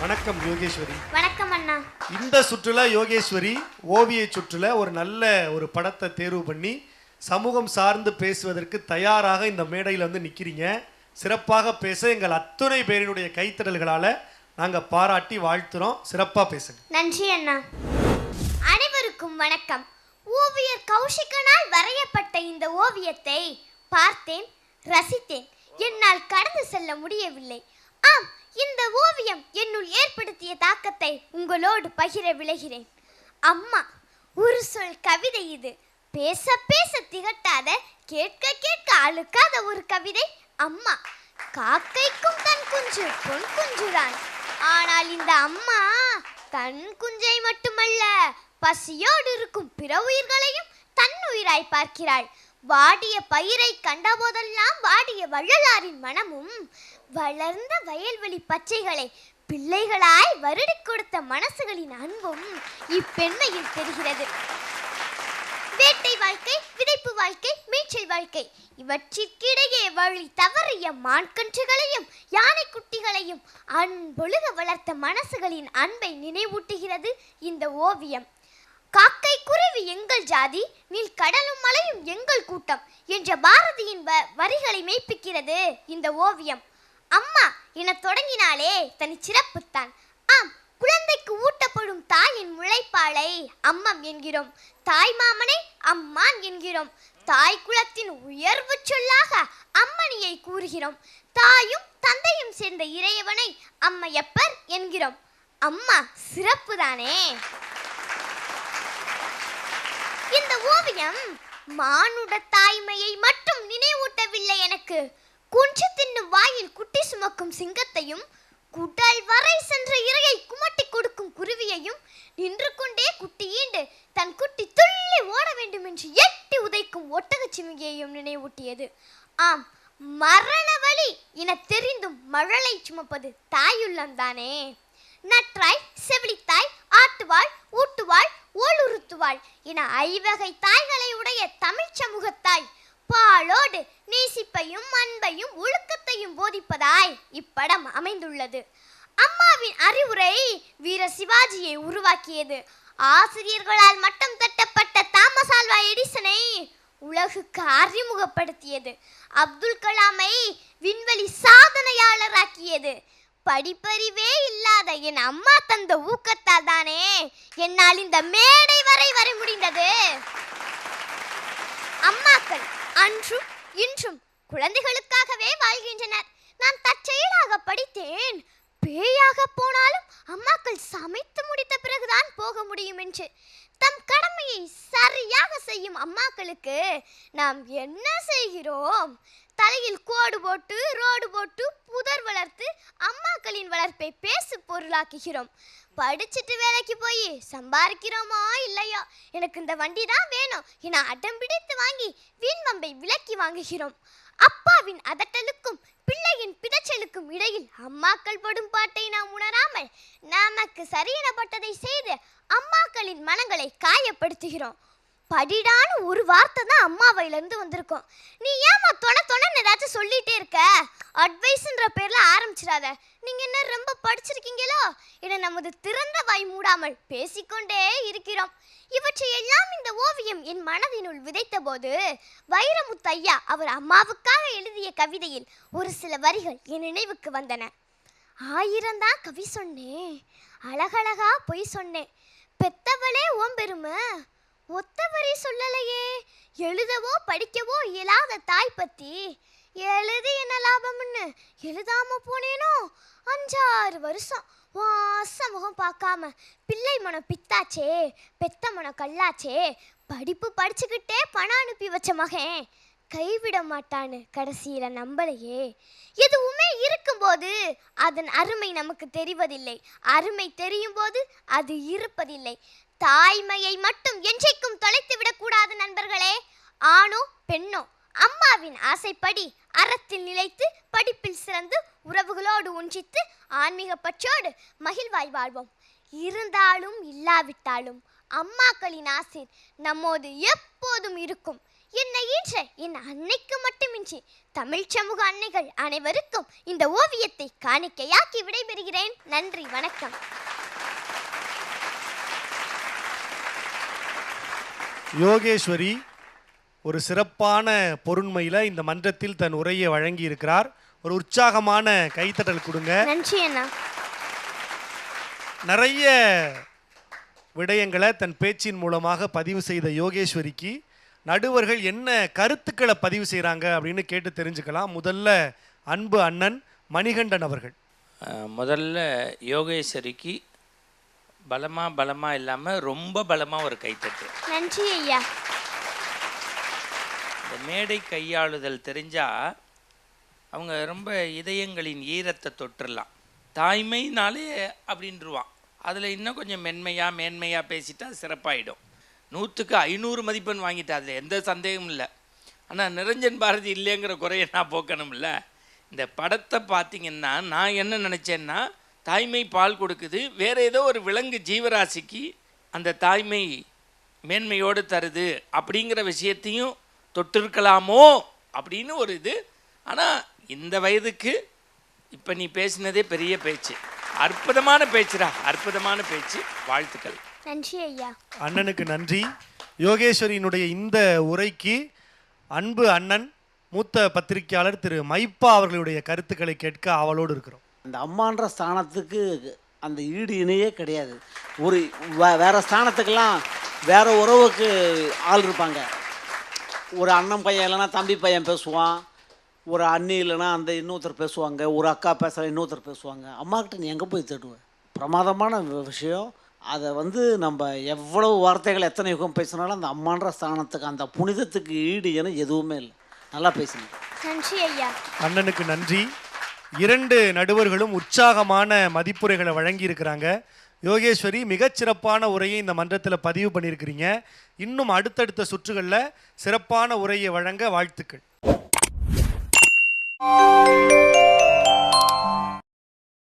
வணக்கம் யோகேஸ்வரி. வணக்கம் அண்ணா. இந்த சுற்றுலா யோகேஸ்வரி ஓவிய சுற்றுல ஒரு நல்ல ஒரு படத்தை தேர்வு பண்ணி சமூகம் சார்ந்து பேசுவதற்கு தயாராக இந்த மேடையில் வந்து நிற்கிறீங்க சிறப்பாக பேச எங்கள் அத்துணை பேரினுடைய கைத்தடல்களால் நாங்கள் பாராட்டி வாழ்த்துறோம். சிறப்பாக பேசுங்க. நன்றி அண்ணா. அனைவருக்கும் வணக்கம். ஓவியர் கௌஷிகனால் வரையப்பட்ட இந்த ஓவியத்தை பார்த்தேன் ரசித்தேன். என்னால் கடந்து செல்ல முடியவில்லை. ஆம் இந்த ஓவியம் என்னுள் ஏற்படுத்திய தாக்கத்தை உங்களோடு பகிர விளைகிறேன் அம்மா ஒரு சொல் கவிதை இது. பேச பேச திகட்டாத கேட்க கேட்க அழுக்காத ஒரு கவிதை. அம்மா காக்கைக்கும் தன் குஞ்சு பொன் குஞ்சுதான். ஆனால் இந்த அம்மா தன் குஞ்சை மட்டுமல்ல பசியோடு இருக்கும் பிற உயிர்களையும் தன் உயிராய் பார்க்கிறாள். வாடிய பயிரை கண்டபோதெல்லாம் வாடிய வள்ளலாரின் மனமும் வளர்ந்த வயல்வெளி பச்சைகளை பிள்ளைகளாய் வருடிக் கொடுத்த மனசுகளின் அன்பும் இப்பெண்மையில் தெரிகிறது. வேட்டை வாழ்க்கை விதைப்பு வாழ்க்கை மேய்ச்சல் வாழ்க்கை இவற்றிற்கிடையே வழி தவறிய மான்கன்றுகளையும் யானை குட்டிகளையும் அன்பொழுக வளர்த்த மனசுகளின் அன்பை நினைவூட்டுகிறது இந்த ஓவியம். காக்கை குருவி எங்கள் ஜாதி நீல் கடலும் மலையும் எங்கள் கூட்டம் என்ற பாரதியின் வ- வரிகளை மெய்ப்பிக்கிறது இந்த ஓவியம். அம்மா என தொடங்கினாலே தனி சிறப்புத்தான். ஆம் குழந்தைக்கு ஊட்டப்படும் தாயின் முளைப்பாலை அம்மம் என்கிறோம். தாய் மாமனை அம்மான் என்கிறோம். தாய் குலத்தின் உயர்வு சொல்லாக அம்மணியை கூறுகிறோம். தாயும் தந்தையும் சேர்ந்த இறையவனை அம்மையப்பர் என்கிறோம். அம்மா சிறப்புதானே? இந்த ஓவியம் மானுட தாய்மையை மட்டும் நினைவூட்டவில்லை எனக்கு. குஞ்சு தின்னும் வாயில் குட்டி சுமக்கும் சிங்கத்தையும் குடல் வரை சென்ற இரையை குமட்டி கொடுக்கும் குருவியையும் நின்று கொண்டே குட்டி ஈண்டு தன் குட்டி துள்ளி ஓட வேண்டும் என்று எட்டி உதைக்கும் ஒட்டகச் சிமிகையையும் நினைவூட்டியது. ஆம் மரண வழி என தெரிந்தும் மழலை சுமப்பது தாயுள்ளம்தானே நற்றாய் செவிலித்தாய் ஓலுறுத்துவாள் என ஐவகை தாய்களை உடைய தமிழ் சமூகத்தாய் பாலோடு நேசிப்பையும் அன்பையும் ஒழுக்கத்தையும் போதிப்பதாய் இப்படம் அமைந்துள்ளது. அம்மாவின் அறிவுரை வீர சிவாஜியை உருவாக்கியது. ஆசிரியர்களால் மட்டம் தட்டப்பட்ட தாமஸ் ஆல்வா எடிசனை உலகுக்கு அறிமுகப்படுத்தியது. அப்துல் கலாமை விண்வெளி சாதனையாளராக்கியது. படிப்பறிவே இல்லாத என் அம்மா தந்த ஊக்கத்தால் தானே என்னால் இந்த மேடை வரை வர முடிந்தது. அம்மாக்கள் அன்றும் இன்றும் குழந்தைகளுக்காகவே வாழ்கின்றனர். நான் தற்செயலாக படித்தேன். பேயாக போனாலும் அம்மாக்கள் சமைத்து முடித்த பிறகுதான் போக முடியும் என்று. தம் கடமையை சரியாக செய்யும் அம்மாக்களுக்கு நாம் என்ன செய்கிறோம்? தலையில் ரோடு போட்டு ரோடு போட்டு புதர் வளர்த்து அம்மாக்களின் வளர்ப்பை பேசு பொருளாக்குகிறோம். படிச்சுட்டு வேலைக்கு போய் சம்பாதிக்கிறோமோ இல்லையோ? எனக்கு இந்த வண்டி தான் வேணும் என அடம் பிடித்து வாங்கி வீண்வம்பை விலக்கி வாங்குகிறோம். அப்பாவின் அதட்டலுக்கும் பிள்ளையின் பிதச்சலுக்கும் இடையில் அம்மாக்கள் படும் பாட்டை நாம் உணராமல் நமக்கு சரியினப்பட்டதை செய்து அம்மாக்களின் மனங்களை காயப்படுத்துகிறோம். படிடான்னு ஒரு வார்த்தை தான் அம்மா வாயிலிருந்து வந்திருக்கும். நீ ஏமா தொண தொணன்னு ஏதாச்சும் சொல்லிகிட்டே இருக்க? அட்வைஸ்ன்ற பேரில் ஆரம்பிச்சிடாத. நீங்கள் என்ன ரொம்ப படிச்சிருக்கீங்களோ? என நமது திறந்த வாய் மூடாமல் பேசிக்கொண்டே இருக்கிறோம். இவற்றை எல்லாம் இந்த ஓவியம் என் மனதினுள் விதைத்த போது வைரமுத்து ஐயா அவர் அம்மாவுக்காக எழுதிய கவிதையில் ஒரு சில வரிகள் என் நினைவுக்கு வந்தன. ஆயிரம் தான் கவி சொன்னேன் அழகழகா பொய் சொன்னேன் பெத்தவளே ஓம்பெருமை ஒத்த வரி சொல்லலையே. எழுதவோ படிக்கவோ இயலாத தாய் பத்தி. எழுதி என்ன லாபம்னு? எழுதாம போனேனோ? அஞ்சாறு வருஷம் வாச முகம் பார்க்காம பிள்ளை மனம் பித்தாச்சே பெத்த மனம் கல்லாச்சே. படிப்பு படிச்சுக்கிட்டே பணம் அனுப்பி வச்ச மகன். கைவிட மாட்டான்னு கடைசியில நம்பலையே. எதுவுமே இருக்கும்போது அதன் அருமை நமக்கு தெரிவதில்லை. அருமை தெரியும் போது அது இருப்பதில்லை. தாய்மையை மட்டும் என்றைக்கும் தொலைத்து கூடாது நண்பர்களே. ஆணோ பெண்ணோ அம்மாவின் ஆசைப்படி அறத்தில் நிலைத்து படிப்பில் சிறந்து உறவுகளோடு ஒன்றித்து ஆன்மீக பற்றோடு மகிழ்வாய் வாழ்வோம். இருந்தாலும் இல்லாவிட்டாலும் அம்மாக்களின் ஆசை நம்மோடு எப்போதும் இருக்கும். என்னை ஈன்ற என் அன்னைக்கு மட்டுமின்றி தமிழ் சமூக அன்னைகள் அனைவருக்கும் இந்த ஓவியத்தை காணிக்கையாக்கி விடைபெறுகிறேன். நன்றி வணக்கம். யோகேஸ்வரி ஒரு சிறப்பான பொருண்மையில் இந்த மன்றத்தில் தன் உரையை வழங்கி இருக்கிறார் ஒரு உற்சாகமான கைத்தட்டல் கொடுங்க. நன்றி அண்ணா. நிறைய விடயங்களை தன் பேச்சின் மூலமாக பதிவு செய்த யோகேஸ்வரிக்கு நடுவர்கள் என்ன கருத்துக்களை பதிவு செய்கிறாங்க அப்படின்னு கேட்டு தெரிஞ்சுக்கலாம். முதல்ல அன்பு அண்ணன் மணிகண்டன் அவர்கள். முதல்ல யோகேஸ்வரிக்கு பலமாக பலமாக இல்லாமல் ரொம்ப பலமாக ஒரு கைத்தட்டு. நன்றி ஐயா. இந்த மேடை கையாளுதல் தெரிஞ்சா அவங்க ரொம்ப இதயங்களின் ஈரத்தை தொட்டுறலாம். தாய்மைனாலே அப்படின்ருவான் அதில் இன்னும் கொஞ்சம் மென்மையாக மேன்மையாக பேசிட்டா சிறப்பாயிடும். நூற்றுக்கு ஐநூறு மதிப்பெண் வாங்கிட்டா அதில் எந்த சந்தேகமும் இல்லை. ஆனால் நிரஞ்சன் பாரதி இல்லைங்கிற குறையை நான் போக்கணும்ல. இந்த படத்தை பார்த்தீங்கன்னா நான் என்ன நினச்சேன்னா தாய்மை பால் கொடுக்குது. வேற ஏதோ ஒரு விலங்கு ஜீவராசிக்கு அந்த தாய்மை மேன்மையோடு தருது. அப்படிங்கிற விஷயத்தையும் தொட்டிருக்கலாமோ? அப்படின்னு ஒரு இது. ஆனால் இந்த வயதுக்கு இப்போ நீ பேசினதே பெரிய பேச்சு. அற்புதமான பேச்சுடா. அற்புதமான பேச்சு. வாழ்த்துக்கள். நன்றி ஐயா. அண்ணனுக்கு நன்றி. யோகேஸ்வரியினுடைய இந்த உரைக்கு அன்பு அண்ணன் மூத்த பத்திரிகையாளர் திரு மைப்பா அவர்களுடைய கருத்துக்களை கேட்க ஆவலோடு இருக்கிறோம். அந்த அம்மான்ற ஸ்தானத்துக்கு அந்த ஈடு இணையே கிடையாது. ஒரு வே- வேற ஸ்தானத்துக்கெல்லாம் வேற உறவுக்கு ஆள் இருப்பாங்க. ஒரு அண்ணன் பையன் இல்லைன்னா தம்பி பையன் பேசுவான். ஒரு அண்ணி இல்லைன்னா அந்த இன்னொருத்தர் பேசுவாங்க. ஒரு அக்கா பேசுகிற இன்னொருத்தர் பேசுவாங்க. அம்மாக்கிட்ட நீ எங்கே போய் தேடுவ? பிரமாதமான விஷயம். அதை வந்து நம்ம எவ்வளவு வார்த்தைகள் எத்தனை யுகம் பேசினாலும் அந்த அம்மான்ற ஸ்தானத்துக்கு அந்த புனிதத்துக்கு ஈடு என எதுவுமே இல்லை. நல்லா பேசுனீங்க நன்றி ஐயா. அண்ணனுக்கு நன்றி. இரண்டு நடுவர்களும் உற்சாகமான மதிப்புரைகளை வழங்கி இருக்கிறாங்க யோகேஸ்வரி மிகச்சிறப்பான உரையை இந்த மன்றத்தில் பதிவு பண்ணியிருக்கிறீங்க. இன்னும் அடுத்தடுத்த சுற்றுகளில் சிறப்பான உரையை வழங்க வாழ்த்துக்கள்.